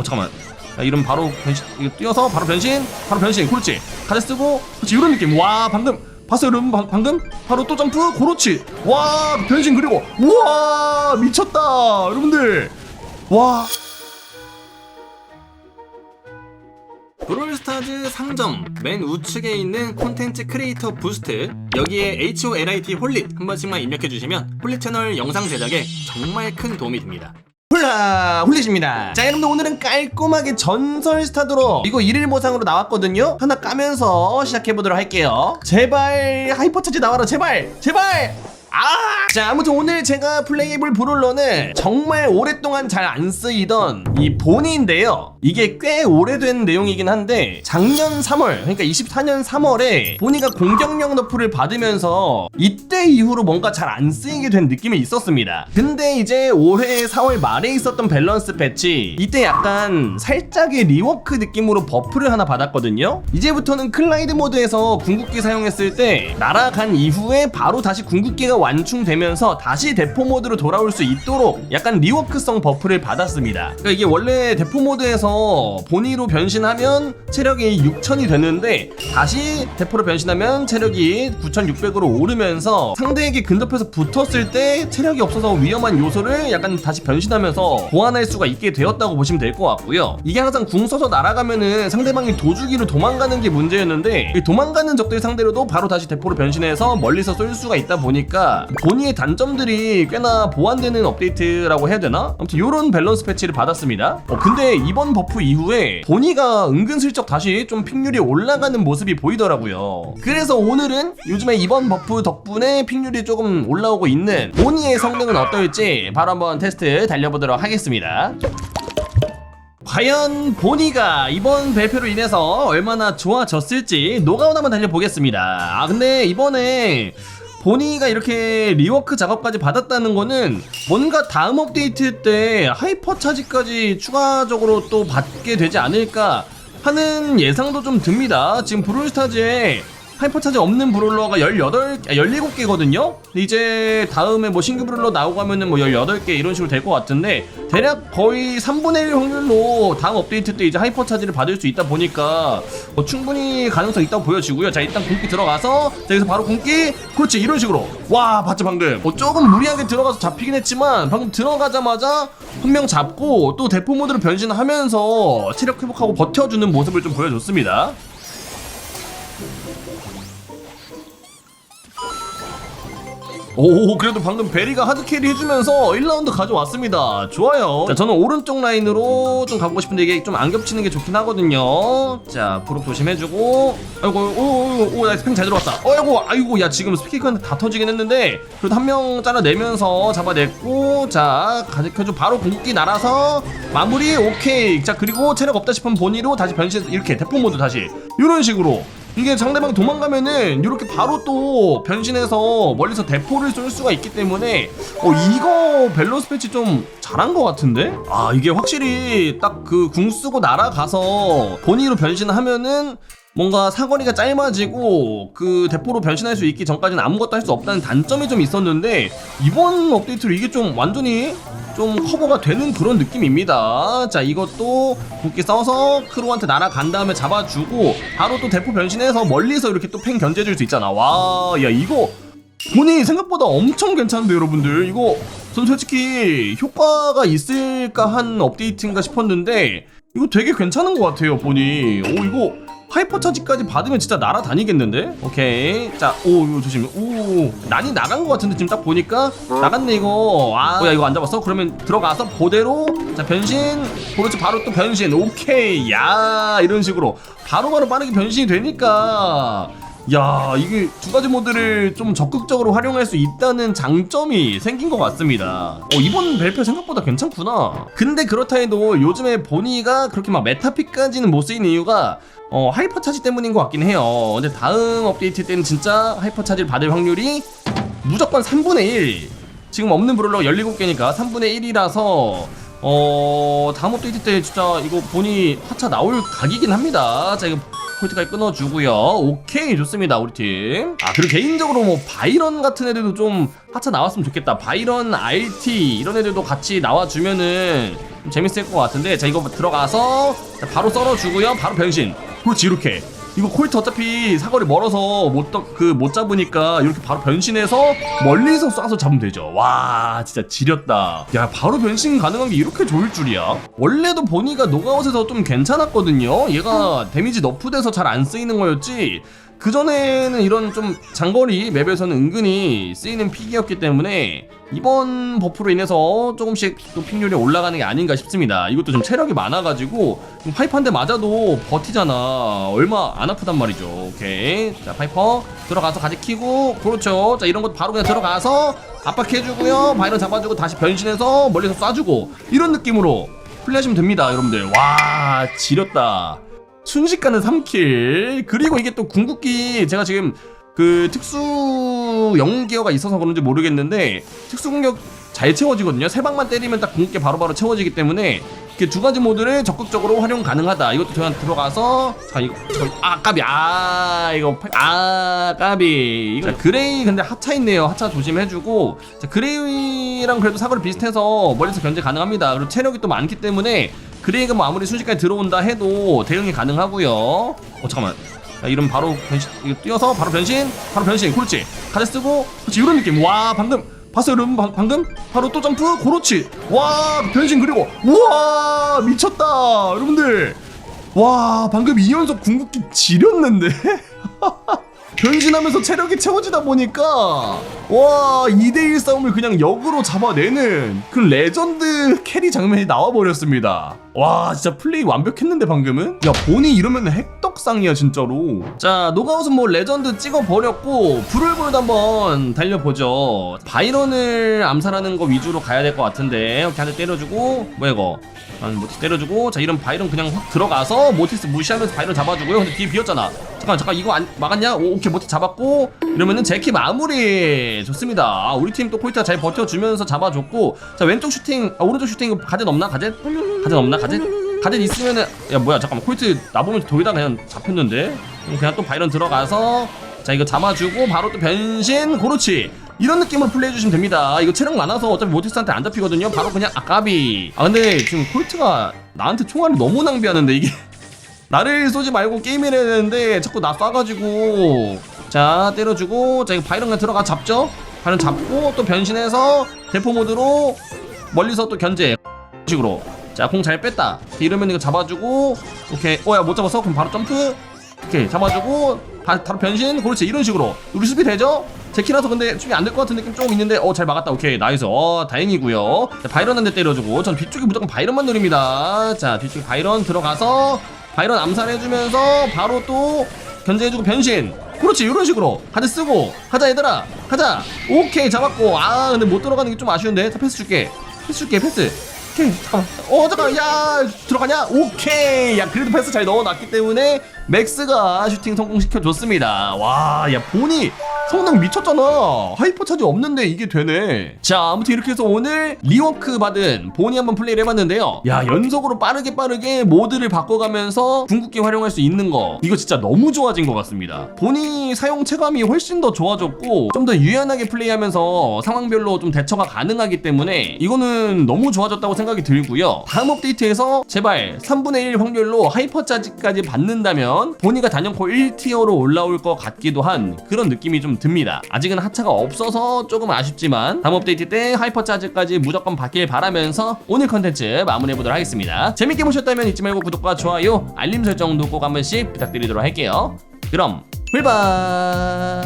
어 잠깐만. 자 이름 바로 변신 이거 뛰어서 바로 변신? 바로 변신 그렇지. 가드 쓰고 그렇지 이런 느낌. 와 방금. 봤어요 여러분 방- 방금? 바로 또 점프? 그렇지. 와 변신 그리고. 우와 미쳤다 여러분들. 와. 브롤스타즈 상점 맨 우측에 있는 콘텐츠 크리에이터 부스트. 여기에 HOLIT 홀릿 한 번씩만 입력해 주시면 홀릿 채널 영상 제작에 정말 큰 도움이 됩니다 훌라 훌리십니다. 자 여러분들 오늘은 깔끔하게 전설 스타드로 이거 1일 보상으로 나왔거든요? 하나 까면서 시작해보도록 할게요. 제발 하이퍼차지 나와라 제발! 제발 아! 자 아무튼 오늘 제가 플레이해볼 브롤러는 정말 오랫동안 잘 안 쓰이던 이 보니인데요. 이게 꽤 오래된 내용이긴 한데 작년 3월 그러니까 24년 3월에 보니가 공격력 너프를 받으면서 이때 이후로 뭔가 잘 안 쓰이게 된 느낌이 있었습니다. 근데 이제 올해 4월 말에 있었던 밸런스 패치 이때 약간 살짝의 리워크 느낌으로 버프를 하나 받았거든요. 이제부터는 클라이드 모드에서 궁극기 사용했을 때 날아간 이후에 바로 다시 궁극기가 완충되면서 다시 대포 모드로 돌아올 수 있도록 약간 리워크성 버프를 받았습니다. 그러니까 이게 원래 대포 모드에서 본위로 변신하면 체력이 6000이 되는데 다시 대포로 변신하면 체력이 9600으로 오르면서 상대에게 근접해서 붙었을 때 체력이 없어서 위험한 요소를 약간 다시 변신하면서 보완할 수가 있게 되었다고 보시면 될 것 같고요. 이게 항상 궁 써서 날아가면은 상대방이 도주기로 도망가는 게 문제였는데 이 도망가는 적들 상대로도 바로 다시 대포로 변신해서 멀리서 쏠 수가 있다 보니까 본의의 단점들이 꽤나 보완되는 업데이트라고 해야 되나? 아무튼 이런 밸런스 패치를 받았습니다. 어, 근데 이번 버프 이후에 본의가 은근슬쩍 다시 좀 픽률이 올라가는 모습이 보이더라고요. 그래서 오늘은 요즘에 이번 버프 덕분에 픽률이 조금 올라오고 있는 본의의 성능은 어떨지 바로 한번 테스트 달려보도록 하겠습니다. 과연 보니가 이번 발표로 인해서 얼마나 좋아졌을지 노가웃 한번 달려보겠습니다. 아 근데 이번에 보니가 이렇게 리워크 작업까지 받았다는 거는 뭔가 다음 업데이트 때 하이퍼 차지까지 추가적으로 또 받게 되지 않을까 하는 예상도 좀 듭니다. 지금 브롤스타즈에 하이퍼 차지 없는 브롤러가 18, 아, 17개거든요? 이제 다음에 뭐 신규 브롤러 나오고 하면은 뭐 18개 이런 식으로 될 것 같은데 대략 거의 3분의 1 확률로 다음 업데이트 때 이제 하이퍼 차지를 받을 수 있다 보니까 뭐 충분히 가능성 있다고 보여지고요. 자, 일단 공기 들어가서 자, 여기서 바로 공기 그렇지 이런 식으로 와 봤죠 방금 뭐 조금 무리하게 들어가서 잡히긴 했지만 방금 들어가자마자 한 명 잡고 또 대포 모드로 변신하면서 체력 회복하고 버텨주는 모습을 좀 보여줬습니다. 오 그래도 방금 베리가 하드캐리 해주면서 1라운드 가져왔습니다. 좋아요. 자 저는 오른쪽 라인으로 좀 가보고 싶은데 이게 좀 안 겹치는 게 좋긴 하거든요. 자 브록 조심해주고. 아이고 오오야팽잘 들어왔다. 어이구 아이고 야 지금 스피커한테 다 터지긴 했는데 그래도 한 명 잘라내면서 잡아냈고 자 가득해줘. 바로 궁극기 날아서 마무리 오케이. 자 그리고 체력 없다 싶으면 본의로 다시 변신 이렇게 대포 모드 다시. 이런 식으로 이게 상대방이 도망가면은 이렇게 바로 또 변신해서 멀리서 대포를 쏠 수가 있기 때문에 어 이거 밸런스 패치 좀 잘한 것 같은데? 아 이게 확실히 딱 그 궁 쓰고 날아가서 본인으로 변신하면은 뭔가 사거리가 짧아지고 그 대포로 변신할 수 있기 전까지는 아무것도 할 수 없다는 단점이 좀 있었는데 이번 업데이트로 이게 좀 완전히 좀 커버가 되는 그런 느낌입니다. 자, 이것도 굵게 써서 크로한테 날아간 다음에 잡아주고 바로 또 대포 변신해서 멀리서 이렇게 또 팽 견제해줄 수 있잖아. 와, 야 이거 본인이 생각보다 엄청 괜찮은데 여러분들 이거 전 솔직히 효과가 있을까 한 업데이트인가 싶었는데 이거 되게 괜찮은 것 같아요 보니 오 이거 하이퍼 차지까지 받으면 진짜 날아다니겠는데? 오케이. 자오 이거 조심 오 난이 나간 것 같은데 지금 딱 보니까? 나갔네 이거. 아야 이거 안 잡았어? 그러면 들어가서 그대로. 자 변신. 그렇지 바로 또 변신. 오케이. 야 이런 식으로. 바로바로 빠르게 변신이 되니까 야 이게 두 가지 모드를 좀 적극적으로 활용할 수 있다는 장점이 생긴 것 같습니다. 어 이번 발표 생각보다 괜찮구나. 근데 그렇다 해도 요즘에 보니가 그렇게 막 메타픽까지는 못 쓰이는 이유가 어 하이퍼 차지 때문인 것 같긴 해요. 근데 다음 업데이트 때는 진짜 하이퍼 차지를 받을 확률이 무조건 3분의 1 지금 없는 브롤러가 17개니까 3분의 1이라서 어 다음 업데이트 때 진짜 이거 보니 하차 나올 각이긴 합니다. 자 이거 콜트까지 끊어주고요. 오케이 좋습니다 우리 팀아 그리고 개인적으로 뭐 바이런 같은 애들도 좀 하차 나왔으면 좋겠다. 바이런 RT 이런 애들도 같이 나와주면은 좀 재밌을 것 같은데 자 이거 들어가서 자, 바로 썰어주고요. 바로 변신. 그렇지 이렇게 이거 콜트 어차피 사거리 멀어서 못 그 못 잡으니까 이렇게 바로 변신해서 멀리서 쏴서 잡으면 되죠. 와 진짜 지렸다. 야 바로 변신 가능한 게 이렇게 좋을 줄이야. 원래도 보니가 노가웃에서 좀 괜찮았거든요. 얘가 데미지 너프돼서 잘 안 쓰이는 거였지. 그 전에는 이런 좀 장거리 맵에서는 은근히 쓰이는 픽이었기 때문에 이번 버프로 인해서 조금씩 또 픽률이 올라가는 게 아닌가 싶습니다. 이것도 좀 체력이 많아가지고 좀 파이프 한 대 맞아도 버티잖아. 얼마 안 아프단 말이죠. 오케이. 자, 파이퍼 들어가서 가지 키고 그렇죠. 자, 이런 것 바로 그냥 들어가서 압박해주고요. 바이런 잡아주고 다시 변신해서 멀리서 쏴주고 이런 느낌으로 플레이하시면 됩니다, 여러분들. 와, 지렸다. 순식간에 3킬. 그리고 이게 또 궁극기 제가 지금 그 특수 영기어가 있어서 그런지 모르겠는데 특수 공격 잘 채워지거든요. 세 방만 때리면 딱 궁극기 바로바로 채워지기 때문에 이렇게 두 가지 모드를 적극적으로 활용 가능하다. 이것도 제가 들어가서 자 이거 저, 아 까비. 아 이거 파- 아 까비. 이거 자, 그레이 근데 하차 있네요. 하차 조심해주고. 자, 그레이랑 그래도 사거리 비슷해서 멀리서 견제 가능합니다. 그리고 체력이 또 많기 때문에 그레이가 뭐 아무리 순식간에 들어온다 해도 대응이 가능하고요. 어 잠깐만. 자, 이름 바로 변신 이거 뛰어서 바로 변신 바로 변신 그렇지. 가드 쓰고 그렇지 이런 느낌. 와 방금. 봤어요 여러분? 방- 방금? 바로 또 점프 그렇지 와 변신 그리고 우와 미쳤다 여러분들. 와 방금 2연속 궁극기 지렸는데 변신하면서 체력이 채워지다 보니까 와 2대1 싸움을 그냥 역으로 잡아내는 그 레전드 캐리 장면이 나와버렸습니다. 와 진짜 플레이 완벽했는데 방금은? 야 본이 이러면 핵 떡상이야 진짜로. 자 노가웃은 뭐 레전드 찍어버렸고 불을볼도 한번 달려보죠. 바이런을 암살하는 거 위주로 가야 될 것 같은데 이렇게 한 대 때려주고 뭐야 이거? 한 모티스 때려주고 자 이런 바이런 그냥 확 들어가서 모티스 무시하면서 바이런 잡아주고요. 근데 뒤에 비었잖아. 잠깐 잠깐 이거 안 막았냐? 오, 오케이 모티스 잡았고 이러면은 제키 마무리 좋습니다. 아, 우리 팀또 포인트가 잘 버텨주면서 잡아줬고 자 왼쪽 슈팅 아, 오른쪽 슈팅 가젯 없나? 가젯? 가젯 없나? 가젯 가젯 있으면은 야 뭐야 잠깐만 콜트 나보면 돌다 그냥 잡혔는데? 그냥 또 바이런 들어가서 자 이거 잡아주고 바로 또 변신 그렇지 이런 느낌으로 플레이해 주시면 됩니다. 이거 체력 많아서 어차피 모티스한테 안 잡히거든요. 바로 그냥 아까비. 아 근데 지금 콜트가 나한테 총알을 너무 낭비하는데 이게. 나를 쏘지 말고 게임을 해야 되는데 자꾸 나 쏴가지고. 자 때려주고 자 이거 바이런 그냥 들어가 잡죠? 바이런 잡고 또 변신해서 대포 모드로 멀리서 또 견제. 식으로 자 공 잘 뺐다. 이러면 이거 잡아주고 오케이. 어야 못 잡았어? 그럼 바로 점프. 오케이 잡아주고 바, 바로 변신. 그렇지 이런 식으로. 우리 수비 되죠? 제키라서 근데 수비 안 될 것 같은 느낌 조금 있는데 어 잘 막았다. 오케이 나이스. 어 다행이고요. 자, 바이런 한 대 때려주고 전 뒤쪽에 무조건 바이런만 노립니다. 자 뒤쪽에 바이런 들어가서 바이런 암살해주면서 바로 또 견제해주고 변신. 그렇지 이런 식으로. 가드 쓰고. 가자 얘들아. 가자. 오케이 잡았고. 아 근데 못 들어가는 게 좀 아쉬운데. 자 패스 줄게. 패스 줄게 패스 오케이. 잠깐만 어 잠깐 야 들어가냐? 오케이. 야 그래도 패스 잘 넣어놨기 때문에 맥스가 슈팅 성공시켜 줬습니다. 와야 보니 성능 미쳤잖아. 하이퍼 차지 없는데 이게 되네. 자 아무튼 이렇게 해서 오늘 리워크 받은 보니 한번 플레이를 해봤는데요. 야 연속으로 빠르게 빠르게 모드를 바꿔가면서 궁극기 활용할 수 있는 거. 이거 진짜 너무 좋아진 것 같습니다. 보니 사용 체감이 훨씬 더 좋아졌고 좀 더 유연하게 플레이하면서 상황별로 좀 대처가 가능하기 때문에 이거는 너무 좋아졌다고 생각이 들고요. 다음 업데이트에서 제발 3분의 1 확률로 하이퍼 차지까지 받는다면 보니가 단연코 1티어로 올라올 것 같기도 한 그런 느낌이 좀 듭니다. 아직은 하차가 없어서 조금 아쉽지만 다음 업데이트 때 하이퍼 차지까지 무조건 받길 바라면서 오늘 컨텐츠 마무리해보도록 하겠습니다. 재밌게 보셨다면 잊지 말고 구독과 좋아요 알림 설정도 꼭 한 번씩 부탁드리도록 할게요. 그럼 불바